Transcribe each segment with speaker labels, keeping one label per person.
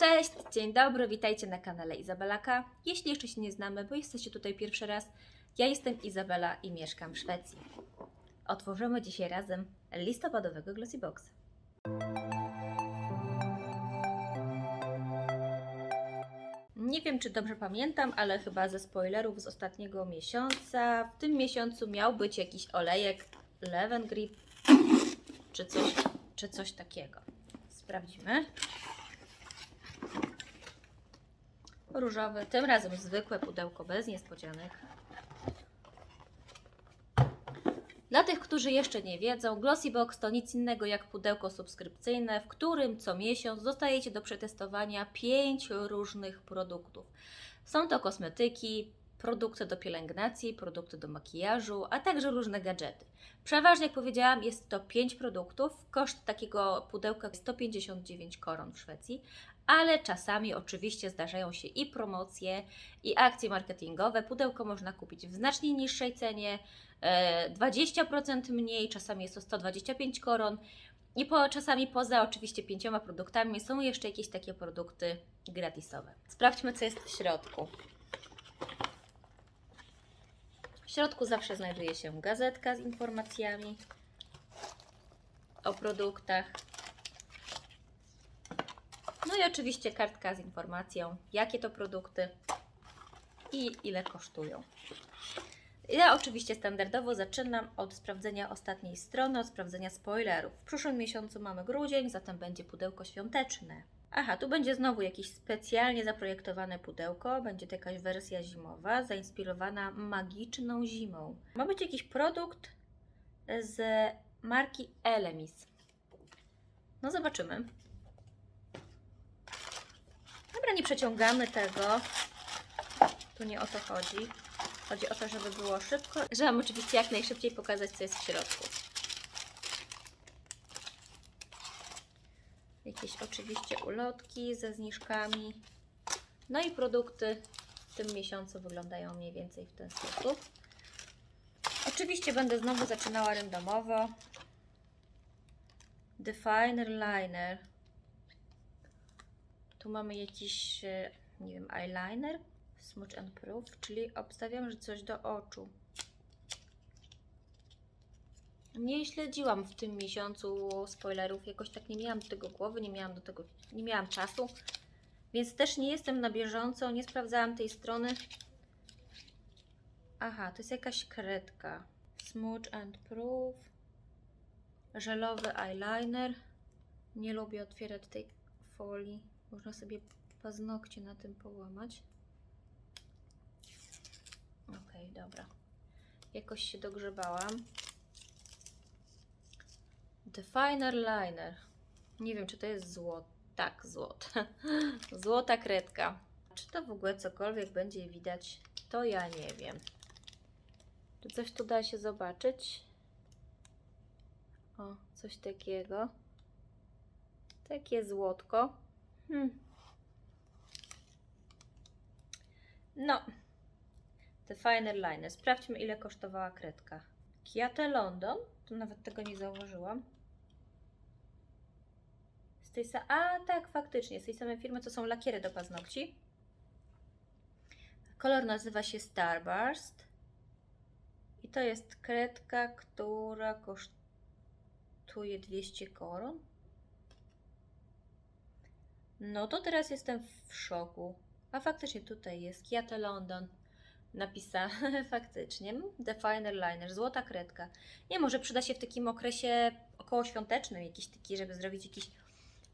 Speaker 1: Cześć, dzień dobry, witajcie na kanale Izabelaka. Jeśli jeszcze się nie znamy, bo jesteście tutaj pierwszy raz, ja jestem Izabela i mieszkam w Szwecji. Otworzymy dzisiaj razem listopadowego Glossy Boxa. Nie wiem, czy dobrze pamiętam, ale chyba ze spoilerów z ostatniego miesiąca. W tym miesiącu miał być jakiś olejek Leven Grip, czy coś, czy coś takiego. Sprawdzimy. Różowy, tym razem zwykłe pudełko bez niespodzianek. Dla tych, którzy jeszcze nie wiedzą, Glossy Box to nic innego jak pudełko subskrypcyjne, w którym co miesiąc dostajecie do przetestowania 5 różnych produktów. Są to kosmetyki, produkty do pielęgnacji, produkty do makijażu, a także różne gadżety. Przeważnie, jak powiedziałam, jest to 5 produktów. Koszt takiego pudełka jest 159 koron w Szwecji, ale czasami oczywiście zdarzają się i promocje, i akcje marketingowe. Pudełko można kupić w znacznie niższej cenie, e, 20% mniej, czasami jest to 125 koron. I po, czasami poza oczywiście pięcioma produktami są jeszcze jakieś takie produkty gratisowe. Sprawdźmy, co jest w środku. W środku zawsze znajduje się gazetka z informacjami o produktach. No i oczywiście kartka z informacją, jakie to produkty i ile kosztują. Ja oczywiście standardowo zaczynam od sprawdzenia ostatniej strony, od sprawdzenia spoilerów. W przyszłym miesiącu mamy grudzień, zatem będzie pudełko świąteczne. Aha, tu będzie znowu jakieś specjalnie zaprojektowane pudełko. Będzie to jakaś wersja zimowa, zainspirowana magiczną zimą. Ma być jakiś produkt z marki Elemis. No zobaczymy. Dobra, nie przeciągamy tego. Tu nie o to chodzi. Chodzi o to, żeby było szybko. Że mam oczywiście jak najszybciej pokazać, co jest w środku. Jakieś oczywiście ulotki ze zniżkami. No i produkty w tym miesiącu wyglądają mniej więcej w ten sposób. Oczywiście będę znowu zaczynała randomowo. Definer Liner. Tu mamy jakiś, e, nie wiem, eyeliner. Smudge and Proof, czyli obstawiam, że coś do oczu. Nie śledziłam w tym miesiącu spoilerów, jakoś tak nie miałam do tego głowy, nie miałam do tego, nie miałam czasu, więc też nie jestem na bieżąco, nie sprawdzałam tej strony. Aha, to jest jakaś kredka. Smudge and Proof. Żelowy eyeliner. Nie lubię otwierać tej folii. Można sobie paznokcie na tym połamać. Okej, dobra. Jakoś się dogrzebałam. Definer Liner. Nie wiem, czy to jest złoto. Tak, złoto. Złota kredka. Czy to w ogóle cokolwiek będzie widać? To ja nie wiem. Czy coś tu da się zobaczyć? O, coś takiego. Takie złotko. Hmm. No. Definer Liner. Sprawdźmy, ile kosztowała kredka. Kiate London? To nawet tego nie zauważyłam. Z tej sa- A, tak, faktycznie. Z tej samej firmy, co są lakiery do paznokci. Kolor nazywa się Starburst. I to jest kredka, która kosztuje 200 koron. No to teraz jestem w szoku. A faktycznie tutaj jest Kiate London napisane faktycznie. Definer Liner, złota kredka. Nie, może przyda się w takim okresie okołoświątecznym, jakiś taki, żeby zrobić jakiś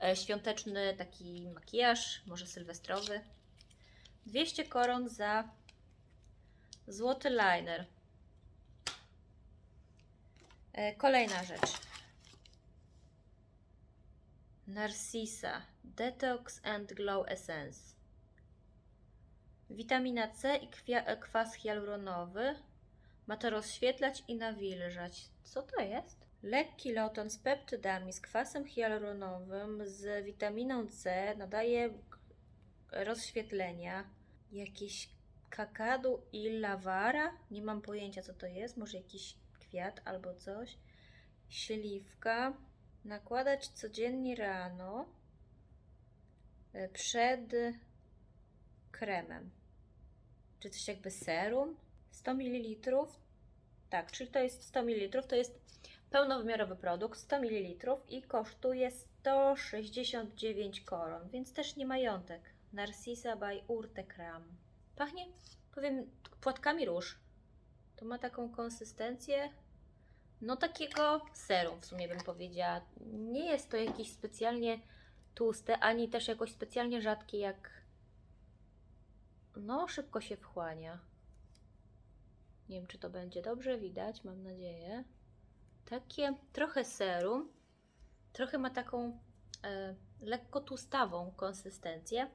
Speaker 1: e, świąteczny taki makijaż, może sylwestrowy. 200 koron za złoty liner. E, kolejna rzecz. Narcisa Detox and Glow Essence. Witamina C i e, kwas hialuronowy. Ma to rozświetlać i nawilżać. Co to jest? Lekki loton z peptydami, z kwasem hialuronowym, z witaminą C nadaje rozświetlenia. Jakieś kakadu i lawara? Nie mam pojęcia co to jest. Może jakiś kwiat albo coś. Śliwka. Nakładać codziennie rano. e, przed kremem. Czy coś jakby serum? 100 ml. Tak, czyli to jest 100 ml, to jest pełnowymiarowy produkt, 100 ml i kosztuje 169 koron, więc też nie majątek. Narcisa by Urte Kram. Pachnie, powiem, płatkami róż. To ma taką konsystencję, no takiego serum w sumie bym powiedziała. Nie jest to jakieś specjalnie tłuste, ani też jakoś specjalnie rzadkie jak... No, szybko się wchłania. Nie wiem, czy to będzie dobrze widać, mam nadzieję. Takie trochę serum, trochę ma taką e, lekko tłustawą konsystencję.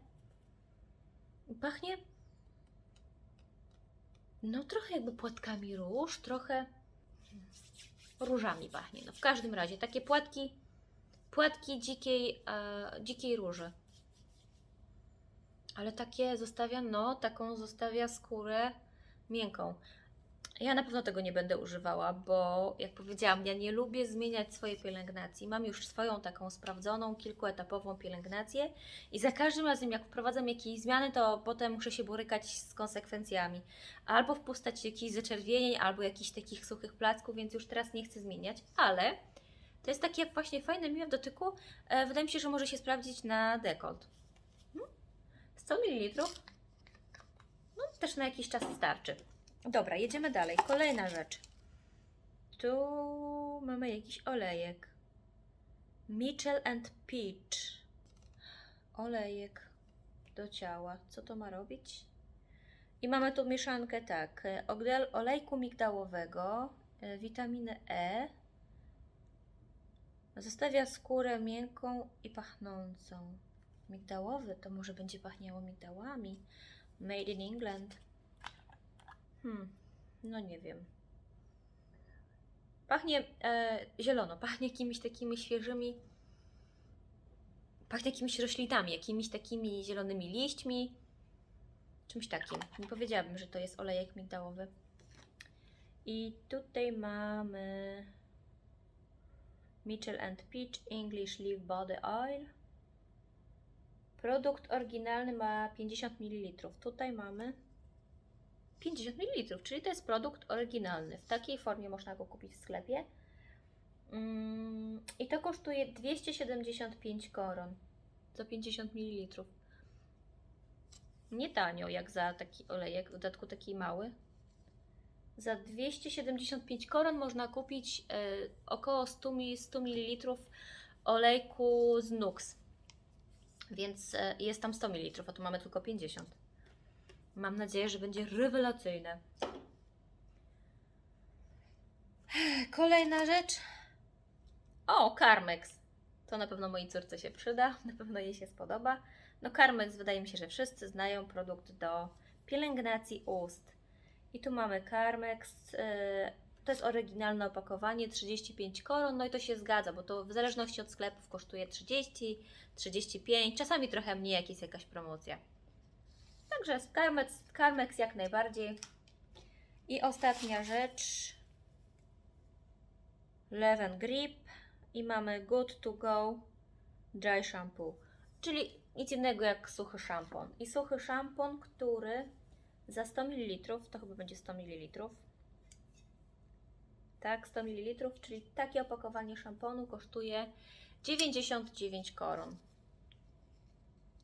Speaker 1: Pachnie no trochę jakby płatkami róż, trochę różami pachnie. No w każdym razie takie płatki, płatki dzikiej, e, dzikiej róży. Ale takie zostawia, no taką zostawia skórę miękką. Ja na pewno tego nie będę używała, bo jak powiedziałam, ja nie lubię zmieniać swojej pielęgnacji. Mam już swoją taką sprawdzoną, kilkuetapową pielęgnację i za każdym razem, jak wprowadzam jakieś zmiany, to potem muszę się borykać z konsekwencjami. Albo wpustać jakiś zaczerwienień, albo jakichś takich suchych placków, więc już teraz nie chcę zmieniać, ale to jest takie właśnie fajne, miłe w dotyku. E, wydaje mi się, że może się sprawdzić na dekolt. Hmm? 100 ml. No, też na jakiś czas starczy. Dobra, jedziemy dalej. Kolejna rzecz. Tu mamy jakiś olejek. Mitchell and Peach. Olejek do ciała. Co to ma robić? I mamy tu mieszankę tak. olejku migdałowego, e, witaminę E. Zostawia skórę miękką i pachnącą. Migdałowy to może będzie pachniało migdałami. Made in England. Hmm, no nie wiem. Pachnie e, zielono, pachnie jakimiś takimi świeżymi, pachnie jakimiś roślinami, jakimiś takimi zielonymi liśćmi, czymś takim. Nie powiedziałabym, że to jest olejek migdałowy. I tutaj mamy Mitchell and Peach English Leaf Body Oil. Produkt oryginalny ma 50 ml. Tutaj mamy 50 ml, czyli to jest produkt oryginalny. W takiej formie można go kupić w sklepie. Mm, I to kosztuje 275 koron za 50 ml. Nie tanio jak za taki olejek, w dodatku taki mały. Za 275 koron można kupić e, około 100, mi- 100 ml olejku z Nux. Więc e, jest tam 100 ml, a tu mamy tylko 50. Mam nadzieję, że będzie rewelacyjne. Kolejna rzecz. O, Carmex. To na pewno mojej córce się przyda, na pewno jej się spodoba. No Carmex wydaje mi się, że wszyscy znają produkt do pielęgnacji ust. I tu mamy Carmex. yy, To jest oryginalne opakowanie, 35 koron, no i to się zgadza, bo to w zależności od sklepów kosztuje 30, 35, czasami trochę mniej, jak jest jakaś promocja. Także Carmex, Carmex jak najbardziej. I ostatnia rzecz. Leven Grip. I mamy Good to Go Dry Shampoo. Czyli nic innego jak suchy szampon. I suchy szampon, który za 100 ml, to chyba będzie 100 ml. Tak, 100 ml, czyli takie opakowanie szamponu kosztuje 99 koron.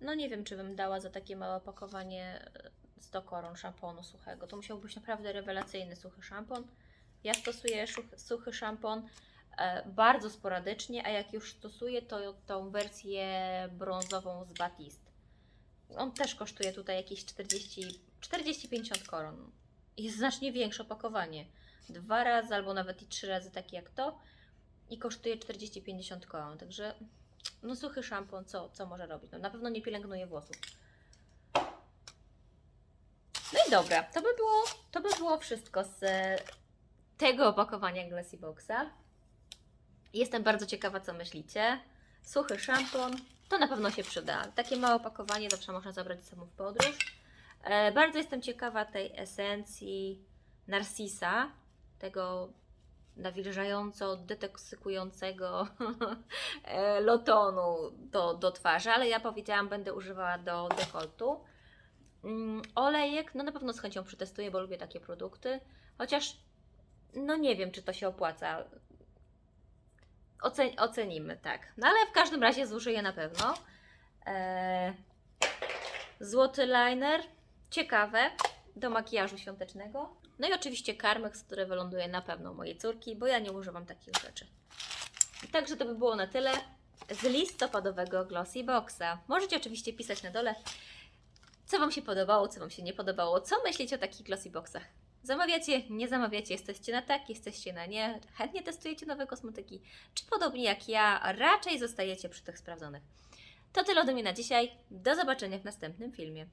Speaker 1: No nie wiem, czy bym dała za takie małe opakowanie e, 100 koron szamponu suchego. To musiał być naprawdę rewelacyjny suchy szampon. Ja stosuję suchy szampon e, bardzo sporadycznie, a jak już stosuję, to tą wersję brązową z Batiste. On też kosztuje tutaj jakieś 40 40-50 koron. Jest znacznie większe opakowanie. Dwa razy albo nawet i trzy razy takie jak to i kosztuje 40-50 koron. Także no suchy szampon, co, co może robić? No, na pewno nie pielęgnuje włosów. No i dobra, to by było, to by było wszystko z e, tego opakowania Glassy Boxa. Jestem bardzo ciekawa, co myślicie. Suchy szampon, to na pewno się przyda. Takie małe opakowanie zawsze można zabrać ze sobą w podróż. E, bardzo jestem ciekawa tej esencji Narcisa, tego nawilżająco detoksykującego e, lotonu do, do twarzy, ale ja powiedziałam, będę używała do dekoltu. Mm, olejek, no na pewno z chęcią przetestuję, bo lubię takie produkty, chociaż no nie wiem, czy to się opłaca. Ocen- ocenimy, tak. No ale w każdym razie zużyję na pewno. Eee, złoty liner, ciekawe, do makijażu świątecznego. No i oczywiście karmex, który wyląduje na pewno mojej córki, bo ja nie używam takich rzeczy. Także to by było na tyle z listopadowego Glossy Boxa. Możecie oczywiście pisać na dole, co Wam się podobało, co Wam się nie podobało, co myślicie o takich Glossy Boxach. Zamawiacie, nie zamawiacie, jesteście na tak, jesteście na nie, chętnie testujecie nowe kosmetyki, czy podobnie jak ja, raczej zostajecie przy tych sprawdzonych. To tyle ode mnie na dzisiaj. Do zobaczenia w następnym filmie.